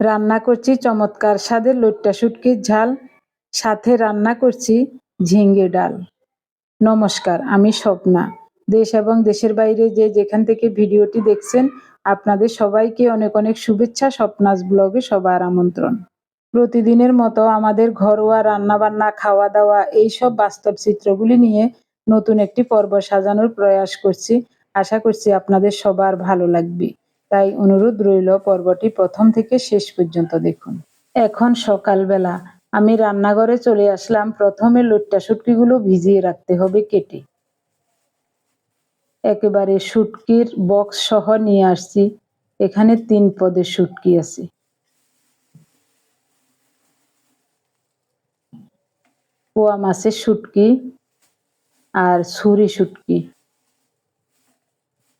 রান্না করছি, চমৎকার স্বাদের লইট্টা শুটকির ঝাল। সাথে রান্না করছি ঝিঙ্গে ডাল। নমস্কার, আমি স্বপ্না। দেশ এবং দেশের বাইরে যে যেখান থেকে ভিডিওটি দেখছেন, আপনাদের সবাইকে অনেক অনেক শুভেচ্ছা, স্বপ্নাস ব্লগে সবার আমন্ত্রণ। প্রতিদিনের মতো আমাদের ঘরোয়া রান্নাবান্না খাওয়া দাওয়া এইসব বাস্তব চিত্রগুলি নিয়ে নতুন একটি পর্ব সাজানোর প্রয়াস করছি। আশা করছি আপনাদের সবার ভালো লাগবে। তাই অনুরোধ রইল পর্বটি প্রথম থেকে শেষ পর্যন্ত দেখুন। এখন সকালবেলা আমি রান্নাঘরে চলে আসলাম। প্রথমে লইট্টা শুটকিগুলো ভিজিয়ে রাখতে হবে কেটে। একেবারে শুটকির বক্স সহ নিয়ে আসছি। এখানে তিন পদের শুটকি আছে। পোয়া মাছের শুটকি আর ছুরি শুটকি।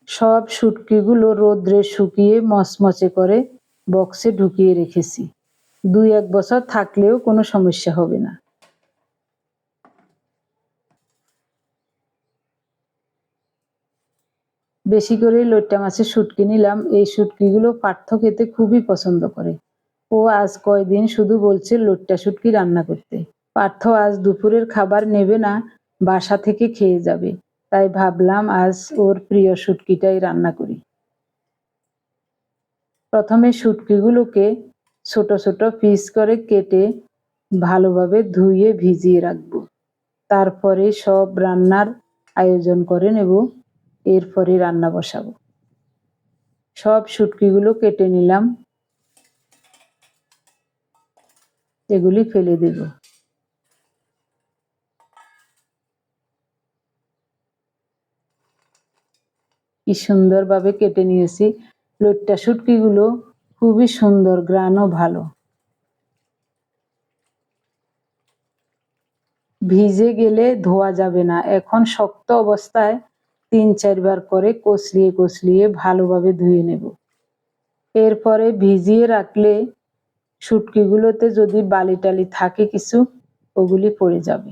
সব শুটকিগুলো রোদ্রে শুকিয়ে মচমচে করে বক্সে ঢুকিয়ে রেখেছি। দুই এক বছর থাকলেও কোনো সমস্যা হবে না। বেশি করে লইট্টা মাছের শুটকি নিলাম। এই শুটকিগুলো পার্থ খেতে খুবই পছন্দ করে। ও আজ কয়দিন শুধু বলছে লইট্টা শুটকি রান্না করতে। পার্থ আজ দুপুরের খাবার নেবে না, বাসা থেকে খেয়ে যাবে। তাই ভাবলাম আজ ওর প্রিয় শুটকিটাই রান্না করি। প্রথমে শুটকিগুলোকে ছোট ছোট পিস করে কেটে ভালোভাবে ধুয়ে ভিজিয়ে রাখব। তারপরে সব রান্নার আয়োজন করে নেব, এরপরে রান্না বসাবো। সব শুটকিগুলো কেটে নিলাম। এগুলি ফেলে দেব। কি সুন্দরভাবে কেটে নিয়েছি। লইট্টা শুটকিগুলো খুবই সুন্দর, গ্রানও ভালো। ভিজে গেলে ধোয়া যাবে না। এখন শক্ত অবস্থায় তিন চারবার করে কষলিয়ে কষলিয়ে ভালোভাবে ধুয়ে নেব। এরপরে ভিজিয়ে রাখলে শুটকিগুলোতে যদি বালি টালি থাকে কিছু, ওগুলি পড়ে যাবে।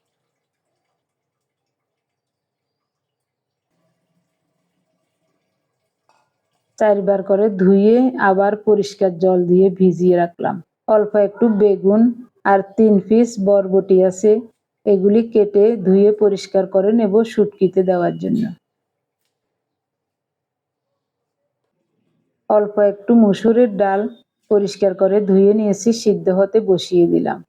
চারবার করে ধুয়ে আবার পরিষ্কার জল দিয়ে ভিজিয়ে রাখলাম। অল্প একটু বেগুন আর তিন পিস বরবটি আছে, এগুলি কেটে ধুয়ে পরিষ্কার করে নেব শুটকিতে দেওয়ার জন্য। অল্প একটু মুসুরের ডাল পরিষ্কার করে ধুয়ে নিয়েছি, সিদ্ধ হতে বসিয়ে দিলাম।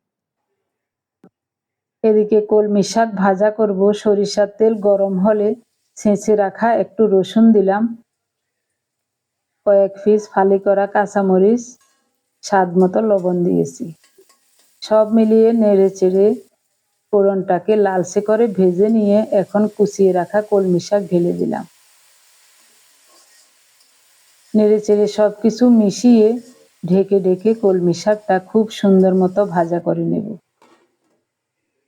এদিকে কলমি শাক ভাজা করব, সরিষার তেল গরম হলে ছেঁচে রাখা একটু রসুন দিলাম কয়েক পিস ফালি করা কাঁচামরিচ, স্বাদ মতো লবণ দিয়েছি। সব মিলিয়ে নেড়ে চেড়ে ফোড়নটাকে লালচে করে ভেজে নিয়ে এখন কুচিয়ে রাখা কলমি শাক ঢেলে দিলাম। নেড়ে চেড়ে সব কিছু মিশিয়ে ঢেকে ঢেকে কলমি শাকটা খুব সুন্দর মতো ভাজা করে নেব।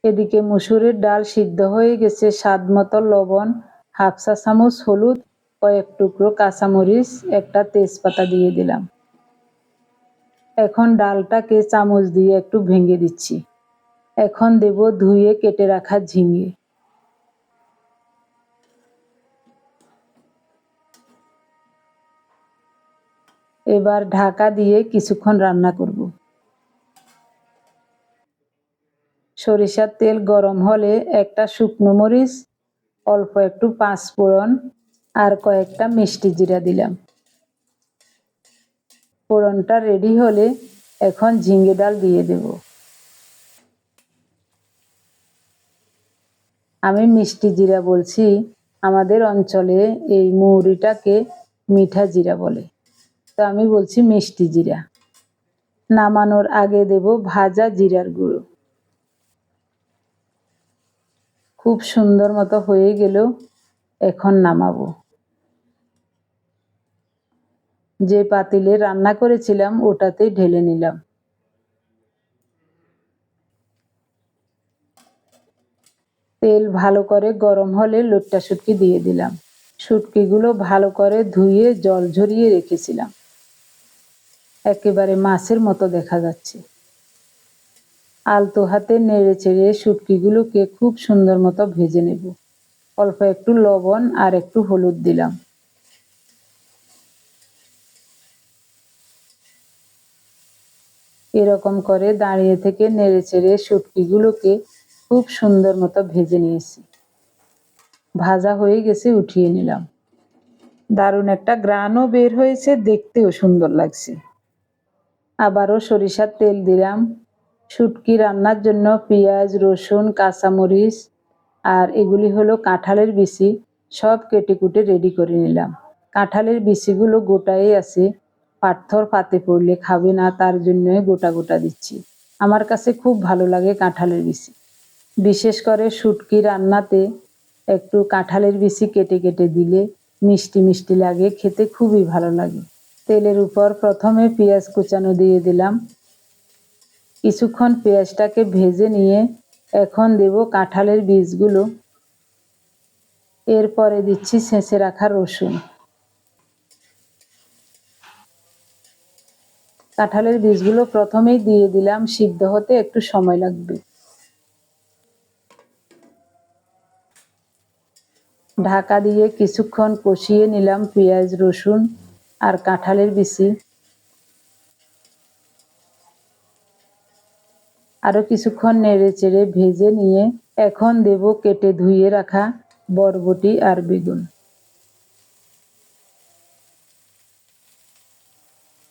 এদিকে মুসুরের ডাল সিদ্ধ হয়ে গেছে, স্বাদ মতো লবণ, হাফ চা চামচ হলুদ কয়েক টুকরো কাঁচামরিচ, একটা তেজপাতা দিয়ে দিলাম। এখন ডালটাকে চামচ দিয়ে একটু ভেঙে দিচ্ছি। এখন দেব ধুয়ে কেটে রাখা ঝিঙে। এবার ঢাকা দিয়ে কিছুক্ষণ রান্না করব। সরিষার তেল গরম হলে একটা শুকনো মরিচ, অল্প একটু পাঁচ ফোড়ন আর কয়েকটা মিষ্টি জিরা দিলাম। ফোড়নটা রেডি হলে এখন ঝিঙ্গে ডাল দিয়ে দেব। আমি মিষ্টি জিরা বলছি, আমাদের অঞ্চলে এই মৌরিটাকে মিঠা জিরা বলে। তো আমি বলছি মিষ্টি জিরা। নামানোর আগে দেব ভাজা জিরার গুঁড়ো। খুব সুন্দর মতো হয়ে গেল, এখন নামাবো। যে পাতিলে রান্না করেছিলাম, ওটাতেই ঢেলে নিলাম। তেল ভালো করে গরম হলে লোট্টা শুটকি দিয়ে দিলাম। শুটকিগুলো ভালো করে ধুয়ে জল ঝরিয়ে রেখেছিলাম। একেবারে মাছের মতো দেখা যাচ্ছে। আলতো হাতে নেড়ে চেড়ে শুটকিগুলোকে খুব সুন্দর মতো ভেজে নেব। অল্প একটু লবণ আর একটু হলুদ দিলাম। এরকম করে দাঁড়িয়ে থেকে নেড়ে চেড়ে শুটকিগুলোকে খুব সুন্দর মতো ভেজে নিয়েছি। ভাজা হয়ে গেছে, উঠিয়ে নিলাম। দারুণ একটা গ্রানও বের হয়েছে, দেখতেও সুন্দর লাগছে। আবারও সরিষার তেল দিলাম। শুটকি রান্নার জন্য পেঁয়াজ, রসুন, কাঁচামরিচ আর এগুলি হলো কাঁঠালের বিচি, সব কেটে কুটে রেডি করে নিলাম। কাঁঠালের বিচিগুলো গোটাই আছে। পাথর পাতে পড়লে খাবে না, তার জন্য গোটা গোটা দিচ্ছি। আমার কাছে খুব ভালো লাগে কাঁঠালের বিচি। বিশেষ করে শুটকি রান্নাতে একটু কাঁঠালের বিচি কেটে কেটে দিলে মিষ্টি মিষ্টি লাগে, খেতে খুবই ভালো লাগে। তেলের উপর প্রথমে পেঁয়াজ কুচানো দিয়ে দিলাম। কিছুক্ষণ পেঁয়াজটাকে ভেজে নিয়ে এখন দেব কাঁঠালের বীজগুলো। এরপরে দিচ্ছি ছেঁচে রাখা রসুন। কাঁঠালের বীজগুলো প্রথমেই দিয়ে দিলাম সিদ্ধ হতে একটু সময় লাগবে। ঢাকা দিয়ে কিছুক্ষণ কষিয়ে নিলাম পেঁয়াজ, রসুন আর কাঁঠালের বিচি। আরও কিছুক্ষণ নেড়ে চেড়ে ভেজে নিয়ে এখন দেব কেটে ধুয়ে রাখা বরবটি আর বেগুন।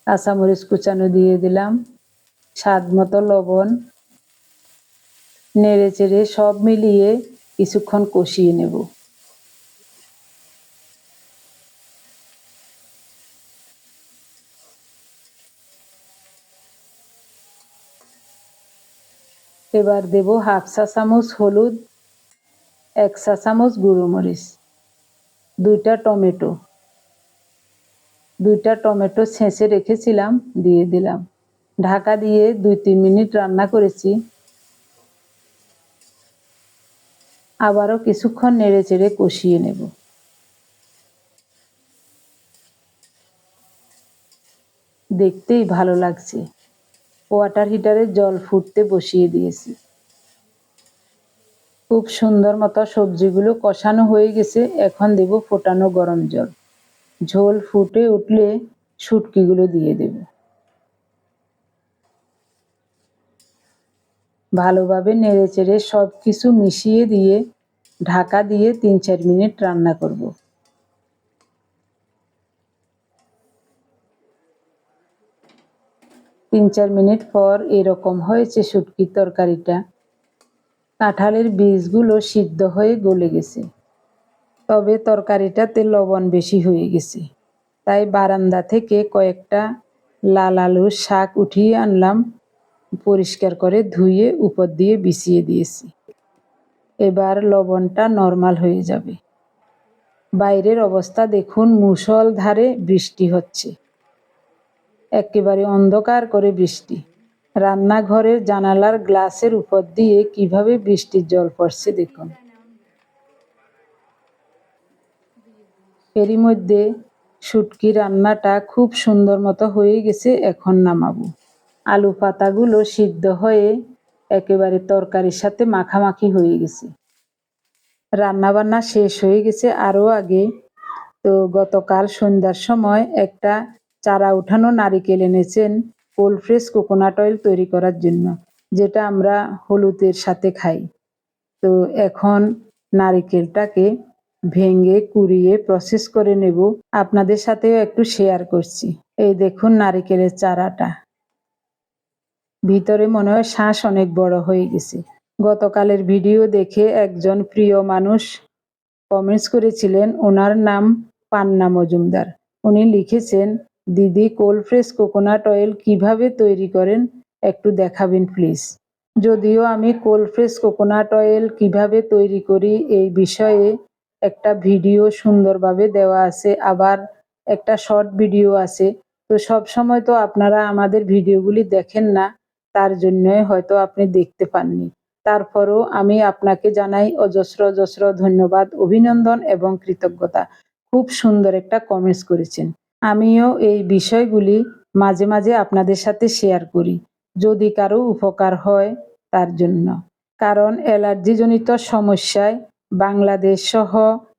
কাঁচামরিচ কুচানো দিয়ে দিলাম, স্বাদ মতো লবণ, নেড়ে চেড়ে সব মিলিয়ে কিছুক্ষণ কষিয়ে নেব। এবার দেব হাফ চা চামচ হলুদ, এক চা চামচ গুঁড়ো মরিচ, দুইটা টমেটো। দুইটা টমেটো ছেঁচে রেখেছিলাম, দিয়ে দিলাম। ঢাকা দিয়ে দুই তিন মিনিট রান্না করেছি। আবারও কিছুক্ষণ নেড়ে চেড়ে কষিয়ে নেব। দেখতেই ভালো লাগছে। ওয়াটার হিটারে জল ফুটতে বসিয়ে দিয়েছি। খুব সুন্দর মতো সবজিগুলো কষানো হয়ে গেছে, এখন দেব ফোটানো গরম জল। ঝোল ফুটে উঠলে শুটকিগুলো দিয়ে দেব। ভালোভাবে নেড়ে চেড়ে সব কিছু মিশিয়ে দিয়ে ঢাকা দিয়ে তিন চার মিনিট রান্না করব। তিন চার মিনিট পর এরকম হয়েছে শুটকির তরকারিটা। কাঁঠালের বীজগুলো সিদ্ধ হয়ে গলে গেছে। তবে তরকারিটাতে লবণ বেশি হয়ে গেছে। তাই বারান্দা থেকে কয়েকটা লাল আলুর শাক উঠিয়ে আনলাম, পরিষ্কার করে ধুয়ে উপর দিয়ে বিছিয়ে দিয়েছি। এবার লবণটা নর্মাল হয়ে যাবে। বাইরের অবস্থা দেখুন মুসল ধারে বৃষ্টি হচ্ছে। একেবারে অন্ধকার করে বৃষ্টি। রান্নাঘরের জানালার গ্লাসের উপর দিয়ে কীভাবে বৃষ্টির জল পড়ছে দেখুন। এরই মধ্যে শুটকি রান্নাটা খুব সুন্দর মতো হয়ে গেছে, এখন নামাবো। আলু পাতাগুলো সিদ্ধ হয়ে একেবারে তরকারির সাথে মাখামাখি হয়ে গেছে। রান্নাবান্না শেষ হয়ে গেছে আরও আগে। তো গতকাল সন্ধ্যার সময় একটা চারা উঠানো নারিকেল এনেছেন কোল্ড ফ্রেশ কোকোনাট অয়েল তৈরি করার জন্য, যেটা আমরা হলুদের সাথে খাই। তো এখন নারিকেলটাকে ভেঙে, কুড়িয়ে প্রসেস করে নেব। আপনাদের সাথেও একটু শেয়ার করছি। এই দেখুন নারিকেলের চারাটা। ভিতরে মনে হয় শ্বাস অনেক বড় হয়ে গেছে। গতকালের ভিডিও দেখে একজন প্রিয় মানুষ কমেন্টস করেছিলেন, ওনার নাম পান্না মজুমদার। উনি লিখেছেন, দিদি কোল্ড ফ্রেশ কোকোনাট অয়েল কীভাবে তৈরি করেন? একটু দেখাবেন প্লিজ যদিও আমি কোল্ড ফ্রেশ কোকোনাট অয়েল কীভাবে তৈরি করি এই বিষয়ে একটা ভিডিও সুন্দরভাবে দেওয়া আছে, আবার একটা শর্ট ভিডিও আছে। তো সব সময় তো আপনারা আমাদের ভিডিওগুলি দেখেন না, তার জন্যই হয়তো আপনি দেখতে পাননি। তারপরও আমি আপনাকে জানাই অজস্র অজস্র ধন্যবাদ, অভিনন্দন এবং কৃতজ্ঞতা। খুব সুন্দর একটা কমেন্টস করেছেন। আমিও এই বিষয়গুলি মাঝে মাঝে আপনাদের সাথে শেয়ার করি, যদি কারও উপকার হয় তার জন্য। কারণ অ্যালার্জিজনিত সমস্যায় বাংলাদেশ সহ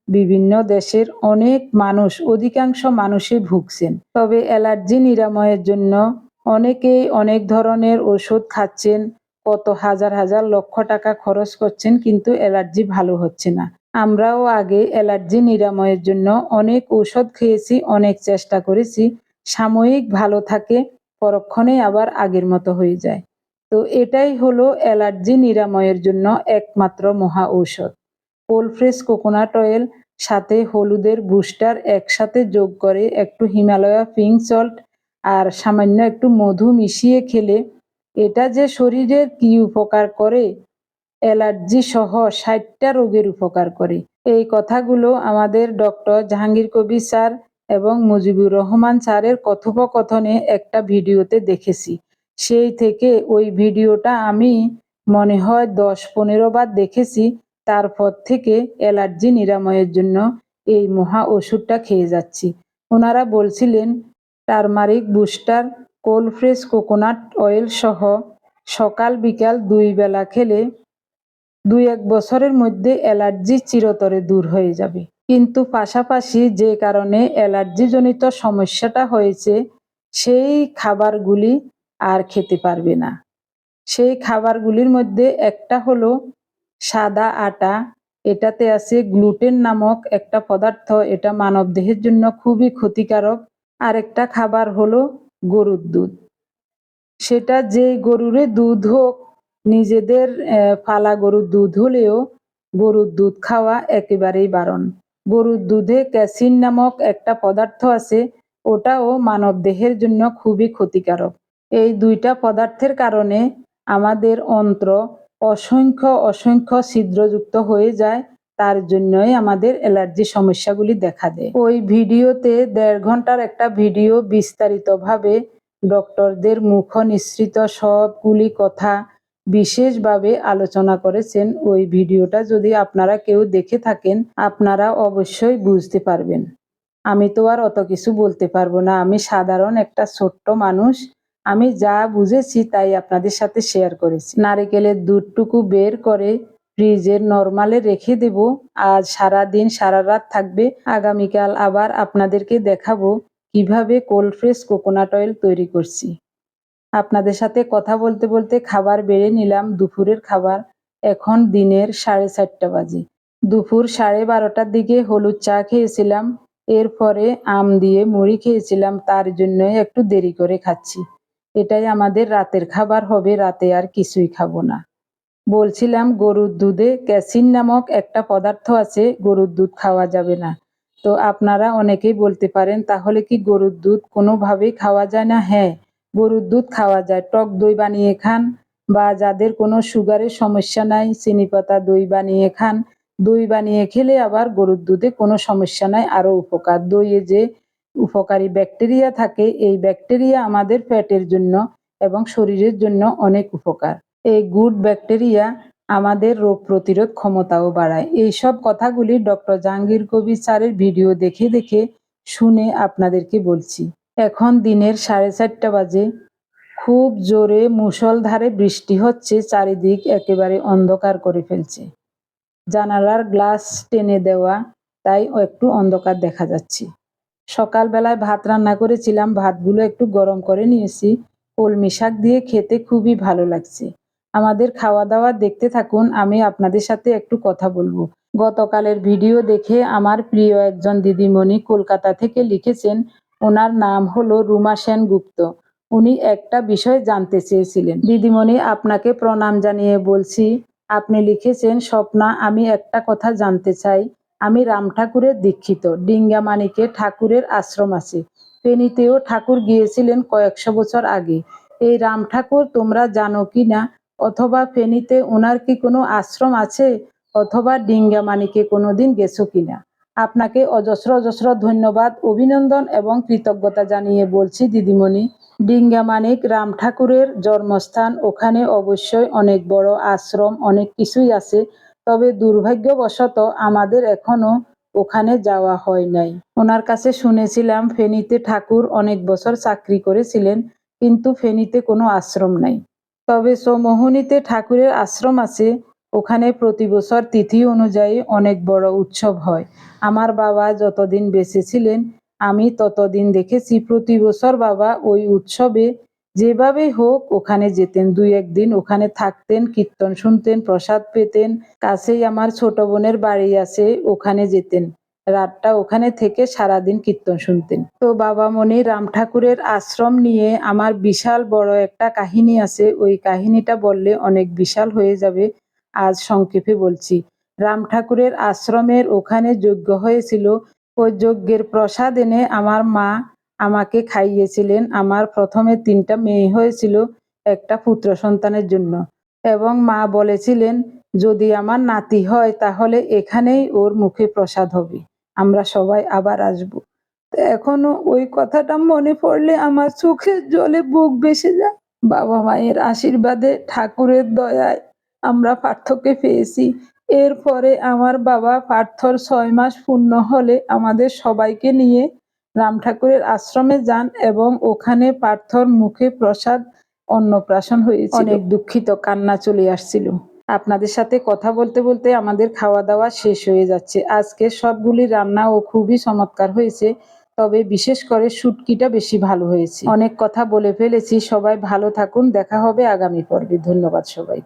বিভিন্ন দেশের অনেক মানুষ, অধিকাংশ মানুষই ভুগছেন। তবে অ্যালার্জি নিরাময়ের জন্য অনেকেই অনেক ধরনের ওষুধ খাচ্ছেন, কত হাজার হাজার লক্ষ টাকা খরচ করছেন, কিন্তু অ্যালার্জি ভালো হচ্ছে না। আমরাও আগে অ্যালার্জি নিরাময়ের জন্য অনেক ঔষধ খেয়েছি, অনেক চেষ্টা করেছি, সাময়িক ভালো থাকে, পরক্ষণে আবার আগের মতো হয়ে যায়। তো এটাই হলো অ্যালার্জি নিরাময়ের জন্য একমাত্র মহা ঔষধ। কোলফ্রেশ কোকোনাট অয়েল, সাথে হলুদের বুস্টার একসাথে যোগ করে একটু হিমালয়া পিঙ্ক সল্ট আর সামান্য একটু মধু মিশিয়ে খেলে এটা যে শরীরের কি উপকার করে? অ্যালার্জি সহ ষাটটা রোগের উপকার করে। এই কথাগুলো আমাদের ডক্টর জাহাঙ্গীর কবির স্যার এবং মুজিবুর রহমান স্যারের কথোপকথনে একটা ভিডিওতে দেখেছি। সেই থেকে ওই ভিডিওটা আমি মনে হয় দশ পনেরো বার দেখেছি। তারপর থেকে অ্যালার্জি নিরাময়ের জন্য এই মহা ওষুধটা খেয়ে যাচ্ছি। ওনারা বলছিলেন, turmeric booster, cold fresh coconut oil সহ সকাল বিকাল দুই বেলা খেলে দুই এক বছরের মধ্যে অ্যালার্জি চিরতরে দূর হয়ে যাবে। কিন্তু পাশাপাশি যে কারণে অ্যালার্জিজনিত সমস্যাটা হয়েছে, সেই খাবারগুলি আর খেতে পারবে না। সেই খাবারগুলির মধ্যে একটা হলো সাদা আটা, এটাতে আছে গ্লুটেন নামক একটা পদার্থ, এটা মানব দেহের জন্য খুবই ক্ষতিকারক। আরেকটা খাবার হলো গরুর দুধ। সেটা যে গরুরে দুধ হোক, নিজেদের ফালা গরুর দুধ হলেও গরুর দুধ খাওয়া একেবারেই বারণ। গরুর দুধে ক্যাসিন নামক একটা পদার্থ আছে, ওটাও মানব দেহের জন্য খুবই ক্ষতিকারক। এই দুইটা পদার্থের কারণে আমাদের অন্ত্র অসংখ্য অসংখ্য ছিদ্রযুক্ত হয়ে যায়, তার জন্যই আমাদের অ্যালার্জি সমস্যাগুলি দেখা দেয়। ওই ভিডিওতে দেড় ঘণ্টার একটা ভিডিও বিস্তারিতভাবে ডক্টরদের মুখ নিঃসৃত সবগুলি কথা বিশেষভাবে আলোচনা করেছেন। ওই ভিডিওটা যদি আপনারা কেউ দেখে থাকেন, আপনারা অবশ্যই বুঝতে পারবেন। আমি তো আর অত কিছু বলতে পারব না। আমি সাধারণ একটা ছোট্ট মানুষ আমি যা বুঝেছি তাই আপনাদের সাথে শেয়ার করেছি। নারিকেলের দুধটুকু বের করে ফ্রিজের নর্মালে রেখে দেব। আজ সারা দিন সারা রাত থাকবে। আগামীকাল আবার আপনাদেরকে দেখাবো কীভাবে কোল্ড ফ্রেশ কোকোনাট অয়েল তৈরি করছি। আপনাদের সাথে কথা বলতে বলতে খাবার বেড়ে নিলাম। দুপুরের খাবার এখন দিনের সাড়ে চারটা বাজে। দুপুর সাড়ে বারোটার দিকে হলুদ চা খেয়েছিলাম। এরপরে আম দিয়ে মুড়ি খেয়েছিলাম। তার জন্যই একটু দেরি করে খাচ্ছি। এটাই আমাদের রাতের খাবার হবে, রাতে আর কিছুই খাব না। বলছিলাম, গরুর দুধে ক্যাসিন নামক একটা পদার্থ আছে, গরুর দুধ খাওয়া যাবে না। তো আপনারা অনেকেই বলতে পারেন, তাহলে কি গরুর দুধ কোনোভাবেই খাওয়া যায় না? হ্যাঁ গরুর দুধ খাওয়া যায়। টক দই বানিয়ে খান বা যাদের কোনো সুগারের সমস্যা নাই চিনি পাতা দই বানিয়ে খান। দই বানিয়ে খেলে আবার গরুর দুধে কোনো সমস্যা নাই। আরও উপকার, দইয়ে যে উপকারী ব্যাকটেরিয়া থাকে, এই ব্যাকটেরিয়া আমাদের পেটের জন্য এবং শরীরের জন্য অনেক উপকার। এই গুড ব্যাকটেরিয়া আমাদের রোগ প্রতিরোধ ক্ষমতাও বাড়ায়। এই সব কথাগুলি ডক্টর জাহাঙ্গীর কবির স্যারের ভিডিও দেখে দেখে শুনে আপনাদেরকে বলছি। এখন দিনের সাড়ে চারটা বাজে। খুব জোরে মুষলধারে বৃষ্টি হচ্ছে, চারিদিক একেবারে অন্ধকার করে ফেলছে। জানালার গ্লাস টেনে দেওয়া, তাই একটু অন্ধকার দেখা যাচ্ছে। সকালবেলায় ভাত রান্না করেছিলাম, ভাতগুলো একটু গরম করে নিয়েছি। কলমি শাক দিয়ে খেতে খুবই ভালো লাগছে। আমাদের খাওয়া দাওয়া দেখতে থাকুন, আমি আপনাদের সাথে একটু কথা বলব। গতকালের ভিডিও দেখে আমার প্রিয় একজন দিদিমণি কলকাতা থেকে লিখেছেন, ওনার নাম হলো রুমা সেন গুপ্ত উনি একটা বিষয় জানতে চেয়েছিলেন। দিদিমণি, আপনাকে প্রণাম জানিয়ে বলছি, আপনি লিখেছেন, স্বপ্না, আমি একটা কথা জানতে চাই। আমি রাম ঠাকুরের দীক্ষিত ডিঙ্গামানিকে ঠাকুরের আশ্রম আছে। ফেনীতেও ঠাকুর গিয়েছিলেন কয়েকশো বছর আগে। এই রাম ঠাকুর তোমরা জানো কি না? অথবা ফেনীতে ওনার কি কোনো আশ্রম আছে? অথবা ডিঙ্গামানিকে কোনোদিন গেছো কিনা আপনাকে অজস্র অজস্র ধন্যবাদ, অভিনন্দন এবং কৃতজ্ঞতা জানিয়ে বলছি দিদিমণি। ডিঙ্গা মানিক রাম ঠাকুরের জন্মস্থান ওখানে অবশ্যই অনেক বড় আশ্রম, অনেক কিছুই আছে। তবে দুর্ভাগ্যবশত আমাদের এখনও ওখানে যাওয়া হয় নাই। ওনার কাছে শুনেছিলাম ফেনীতে ঠাকুর অনেক বছর চাকরি করেছিলেন, কিন্তু ফেনীতে কোনো আশ্রম নাই। তবে সোমোহনীতে ঠাকুরের আশ্রম আছে, ওখানে প্রতি বছর তিথি অনুযায়ী অনেক বড় উৎসব হয়। আমার বাবা যতদিন বেঁচে ছিলেন, আমি ততদিন দেখেছি প্রতি বছর বাবা ওই উৎসবে যেভাবেই হোক, ওখানে যেতেন, দুই একদিন ওখানে থাকতেন, কীর্তন শুনতেন, প্রসাদ পেতেন। কাছেই আমার ছোট বোনের বাড়ি আছে, ওখানে যেতেন। রাতটা ওখানে থেকে সারাদিন কীর্তন শুনতেন। তো বাবা মনি রাম ঠাকুরের আশ্রম নিয়ে আমার বিশাল বড় একটা কাহিনী আছে। ওই কাহিনীটা বললে অনেক বিশাল হয়ে যাবে, আজ সংক্ষেপে বলছি। রাম ঠাকুরের আশ্রমের ওখানে যজ্ঞ হয়েছিল। ওই যজ্ঞের প্রসাদ এনে আমার মা আমাকে খাইয়েছিলেন। আমার প্রথমে তিনটা মেয়ে হয়েছিল, একটা পুত্র সন্তানের জন্য। এবং মা বলেছিলেন, যদি আমার নাতি হয়, তাহলে এখানেই ওর মুখে প্রসাদ হবে। আমরা সবাই আবার আসব। এখনও ওই কথাটা মনে পড়লে আমার চোখের জলে বুক বেসে যায়। বাবা মায়ের আশীর্বাদে, ঠাকুরের দয়ায় আমরা পার্থকে পেয়েছি। এরপরে আমার বাবা পার্থর ছয় মাস পূর্ণ হলে আমাদের সবাইকে নিয়ে রাম ঠাকুরের আশ্রমে যান এবং ওখানে পার্থর মুখে প্রসাদ, অন্নপ্রাশন হয়েছিল। অনেক দুঃখিত, কান্না চলে আসছিল। আপনাদের সাথে কথা বলতে বলতে আমাদের খাওয়া দাওয়া শেষ হয়ে যাচ্ছে। আজকে সবগুলি রান্না ও খুবই চমৎকার হয়েছে, তবে বিশেষ করে শুটকিটা বেশি ভালো হয়েছে। অনেক কথা বলে ফেলেছি, সবাই ভালো থাকুন, দেখা হবে আগামী পর্বে। ধন্যবাদ সবাই